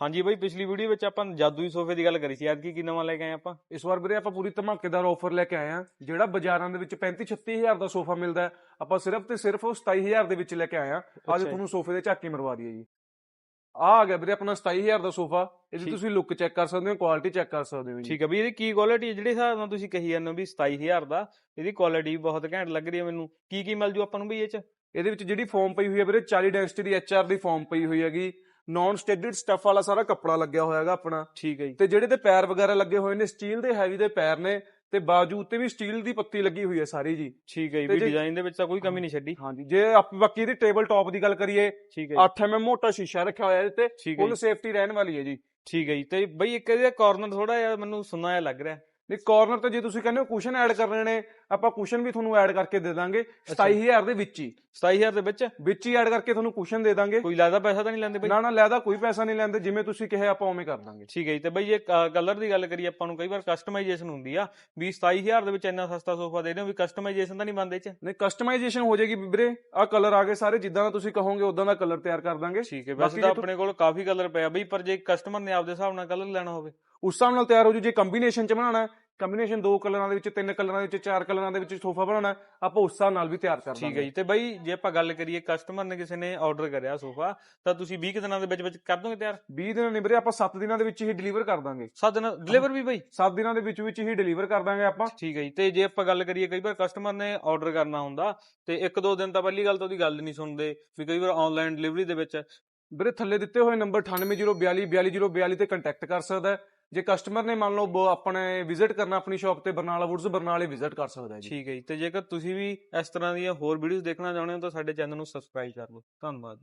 ਹਾਂਜੀ ਬਾਈ ਪਿਛਲੀ ਵੀਡੀਓ ਵਿੱਚ ਆਪਾਂ ਜਾਦੂਈ ਸੋਫੇ ਦੀ ਗੱਲ ਕਰੀ ਸੀ। ਅੱਜ ਕੀ ਕੀ ਨਵਾਂ ਲੈ ਕੇ ਆਏ ਆਪਾਂ? ਇਸ ਵਾਰ ਵੀਰੇ ਆਪਾਂ ਪੂਰੀ ਧਮਾਕੇਦਾਰ ਆਫਰ ਲੈ ਕੇ ਆਏ ਆ ਜਿਹੜਾ ਬਾਜ਼ਾਰਾਂ ਦੇ ਵਿੱਚ 35 36000 ਦਾ ਸੋਫਾ ਮਿਲਦਾ ਹੈ, ਆਪਾਂ ਸਿਰਫ ਤੇ ਸਿਰਫ ਉਹ 27000 ਦੇ ਵਿੱਚ ਲੈ ਕੇ ਆਏ ਆ ਅੱਜ। ਤੁਹਾਨੂੰ ਸੋਫੇ ਦੇ ਝਾਕੀ ਮਰਵਾ ਦਈਏ ਜੀ। ਆ ਆ ਗਿਆ ਵੀਰੇ ਆਪਣਾ 27000 ਦਾ ਸੋਫਾ। ਇਹਦੀ। ਤੁਸੀਂ ਲੁੱਕ ਚੈੱਕ ਕਰ ਸਕਦੇ ਹੋ ਕੁਆਲਿਟੀ ਚੈੱਕ ਕਰ ਸਕਦੇ ਹੋ ਜੀ। ਠੀਕ ਹੈ ਵੀ ਇਹਦੀ ਕੀ ਕੁਆਲਿਟੀ ਹੈ? ਜਿਹੜੇ ਹਿਸਾਬ ਨਾਲ ਤੁਸੀਂ ਕਹੀ ਜਾਂਦੇ ਹੋ ਵੀ 27000 ਦਾ ਇਹਦੀ ਕੁਆਲਿਟੀ ਬਹੁਤ ਘੈਂਟ ਲੱਗ ਰਹੀ ਹੈ ਮੈਨੂੰ। ਕੀ ਕੀ ਮਿਲ ਜੂ ਆਪਾਂ ਨੂੰ ਬਈ ਇਹ ਚ? ਇਹਦੇ ਵਿੱਚ ਜਿਹੜੀ ਫੋਮ ਪਈ ਹੋਈ ਹੈ ਵੀਰੇ 40 ਡੈਂਸਿਟੀ ਦੀ ਐਚਆਰ ਦੀ ਫੋਮ ਪਈ ਹੋਈ ਹੈਗੀ। ਨਾਨ ਸਟੈਡਡ ਸਟਫ ਵਾਲਾ ਸਾਰਾ ਕੱਪੜਾ ਲੱਗਿਆ ਹੋਇਆ ਹੈਗਾ ਆਪਣਾ। ਠੀਕ ਹੈ ਜੀ। ਤੇ ਜਿਹੜੇ ਤੇ ਪੈਰ ਵਗੈਰਾ ਲੱਗੇ ਹੋਏ ਨੇ ਸਟੀਲ ਦੇ ਹੈਵੀ ਦੇ ਪੈਰ ਨੇ ਤੇ ਬਾਜੂ ਉੱਤੇ ਵੀ ਸਟੀਲ ਦੀ ਪੱਤੀ ਲੱਗੀ ਹੋਈ ਹੈ ਸਾਰੀ ਜੀ। ਠੀਕ ਹੈ ਜੀ ਵੀ ਡਿਜ਼ਾਈਨ ਦੇ ਵਿੱਚ ਤਾਂ ਕੋਈ ਕਮੀ ਨਹੀਂ ਛੱਡੀ। ਹਾਂਜੀ ਜੇ ਆਪ ਬਾਕੀ ਇਹਦੀ ਟੇਬਲ ਟਾਪ ਦੀ ਗੱਲ ਕਰੀਏ ਠੀਕ ਹੈ ਜੀ। 8 mm ਮੋਟਾ ਸ਼ੀਸ਼ਾ ਰੱਖਿਆ ਹੋਇਆ ਇਹਦੇ ਤੇ ਫੁੱਲ ਸੇਫਟੀ ਰਹਿਣ ਵਾਲੀ ਹੈ ਜੀ। ਠੀਕ ਹੈ ਜੀ ਤੇ ਬਈ ਇੱਕ ਇਹਦਾ ਕਾਰਨਰ ਥੋੜਾ ਜਿਹਾ ਮੈਨੂੰ ਸੁੰਨਾ ਜਿਹਾ ਲੱਗ ਰਿਹਾ। ਨਹੀਂ ਕਾਰਨਰ ਤੇ ਜੇ ਤੁਸੀਂ ਕਹਿੰਦੇ ਹੋ ਕੁਸ਼ਨ ਐਡ ਕਰਨੇ ਨੇ ਆਪਾਂ ਕੁਸ਼ਨ ਵੀ ਤੁਹਾਨੂੰ ਐਡ ਕਰਕੇ ਦੇ ਦਾਂਗੇ 27000 ਦੇ ਵਿੱਚ ਹੀ। 27000 ਦੇ ਵਿੱਚ? ਵਿੱਚ ਹੀ ਐਡ ਕਰਕੇ ਤੁਹਾਨੂੰ ਕੁਸ਼ਨ ਦੇ ਦਾਂਗੇ। ਕੋਈ ਲੱਗਦਾ ਪੈਸਾ ਤਾਂ ਨਹੀਂ ਲੈਂਦੇ ਬਈ? ਨਾ ਨਾ ਲੈਦਾ ਕੋਈ ਪੈਸਾ ਨਹੀਂ ਲੈਂਦੇ ਜਿਵੇਂ ਤੁਸੀਂ ਕਿਹਾ ਆਪਾਂ ਉਵੇਂ ਕਰ ਦਾਂਗੇ। ਠੀਕ ਹੈ ਜੀ ਤੇ ਬਈ ਇਹ ਕਲਰ ਦੀ ਗੱਲ ਕਰੀਏ ਆਪਾਂ ਨੂੰ ਕਈ ਵਾਰ ਕਸਟਮਾਈਜ਼ੇਸ਼ਨ ਹੁੰਦੀ ਆ ਵੀ 27000 ਦੇ ਵਿੱਚ ਇੰਨਾ ਸਸਤਾ ਸੋਫਾ ਦੇ ਰਹੇ ਹੋ ਵੀ ਕਸਟਮਾਈਜ਼ੇਸ਼ਨ ਤਾਂ ਨਹੀਂ ਬੰਦੇ ਚ? ਨਹੀਂ ਕਸਟਮਾਈਜ਼ੇਸ਼ਨ ਹੋ ਜਾਏਗੀ ਵੀਰੇ। ਆ ਕਲਰ ਆ ਗਏ ਸਾਰੇ ਜਿੱਦਾਂ ਦਾ ਤੁਸੀਂ ਕਹੋਗੇ ਉਦਾਂ ਦਾ ਕਲਰ ਤਿਆਰ ਕਰ ਦਾਂਗੇ। ਠੀਕ ਹੈ ਵੈਸੇ ਤੁ- ਆਪਣੇ ਕੋਲ ਕਾਫੀ ਕਲਰ ਪਿਆ ਬਈ ਪਰ ਜੇ ਕਸਟਮਰ ਨੇ ਆਪਦੇ ਹਿਸਾਬ ਨਾਲ ਕਲਰ ਲੈਣਾ ਹੋਵੇ। ਉਸ ਹਿਸਾਬ ਨਾਲ ਤਿਆਰ ਹੋ ਜੂ ਜੇ ਕੰਬੀਨੇਸ਼ਨ ਚ ਬਣਾਉਣਾ ਕੰਬੀਨੇਸ਼ਨ ਦੋ ਕਲਰਾਂ ਦੇ ਵਿੱਚ ਤਿੰਨ ਕਲਰਾਂ ਦੇ ਵਿੱਚ ਚਾਰ ਕਲਰਾਂ ਦੇ ਵਿੱਚ ਸੋਫਾ ਬਣਾਉਣਾ ਆਪਾਂ ਉਸ ਹਿਸਾਬ ਨਾਲ ਵੀ ਤਿਆਰ ਕਰ ਦਾਂਗੇ ਠੀਕ ਹੈ ਜੀ ਤੇ ਬਈ ਜੇ ਆਪਾਂ ਗੱਲ ਕਰੀਏ ਕਸਟਮਰ ਨੇ ਕਿਸੇ ਨੇ ਆਰਡਰ ਕਰਿਆ ਸੋਫਾ ਤਾਂ ਤੁਸੀਂ 20 ਕੁ ਦਿਨਾਂ ਦੇ ਵਿੱਚ ਵਿੱਚ ਕਰ ਦੋਗੇ ਤਿਆਰ? 20 ਦਿਨ ਨਹੀਂ ਵੀਰੇ ਆਪਾਂ 7 ਦਿਨਾਂ ਦੇ ਵਿੱਚ ਹੀ ਡਿਲੀਵਰ ਕਰ ਦਾਂਗੇ। ਸੱਤ ਦਿਨ ਡਿਲੀਵਰ ਵੀ ਬਈ? 7 ਦਿਨਾਂ ਦੇ ਵਿੱਚ ਵਿੱਚ ਹੀ ਡਿਲੀਵਰ ਕਰ ਦਾਂਗੇ ਆਪਾਂ। ਠੀਕ ਹੈ ਜੀ ਤੇ ਜੇ ਆਪਾਂ ਗੱਲ ਕਰੀਏ ਕਈ ਵਾਰ ਕਸਟਮਰ ਨੇ ਆਰਡਰ ਕਰਨਾ ਹੁੰਦਾ ਤੇ ਇੱਕ ਦੋ ਦਿਨ ਤਾਂ ਪਹਿਲੀ ਗੱਲ ਤਾਂ ਉਹਦੀ ਗੱਲ ਨਹੀਂ ਸੁਣਦੇ ਵੀ ਕਈ ਵਾਰ ਆਨਲਾਈਨ ਡਿਲੀਵਰੀ ਦੇ ਵਿੱਚ। ਵੀਰੇ ਥੱਲੇ ਦਿੱਤੇ ਹੋਏ ਨੰਬਰ 9802 42242 ਤੇ ਕੰਟੈਕਟ ਕਰ ਸਕਦਾ ਹੈ। ਜੇ ਕਸਟਮਰ ਨੇ ਮੰਨ ਲਓ ਆਪਣੇ ਵਿਜ਼ਿਟ ਕਰਨਾ ਆਪਣੀ ਸ਼ਾਪ ਤੇ ਬਰਨਾਲਾ ਵੁੱਡਸ ਬਰਨਾਲੇ ਵਿਜ਼ਿਟ ਕਰ ਸਕਦਾ ਹੈ ਜੀ। ਠੀਕ ਹੈ ਜੀ। ਤੇ ਜੇਕਰ ਤੁਸੀਂ ਵੀ ਇਸ ਤਰ੍ਹਾਂ ਦੀਆਂ ਹੋਰ ਵੀਡੀਓਜ਼ ਦੇਖਣਾ ਚਾਹੁੰਦੇ ਹੋ ਤਾਂ ਸਾਡੇ ਚੈਨਲ ਨੂੰ ਸਬਸਕ੍ਰਾਈਬ ਕਰ ਲਓ ਧੰਨਵਾਦ।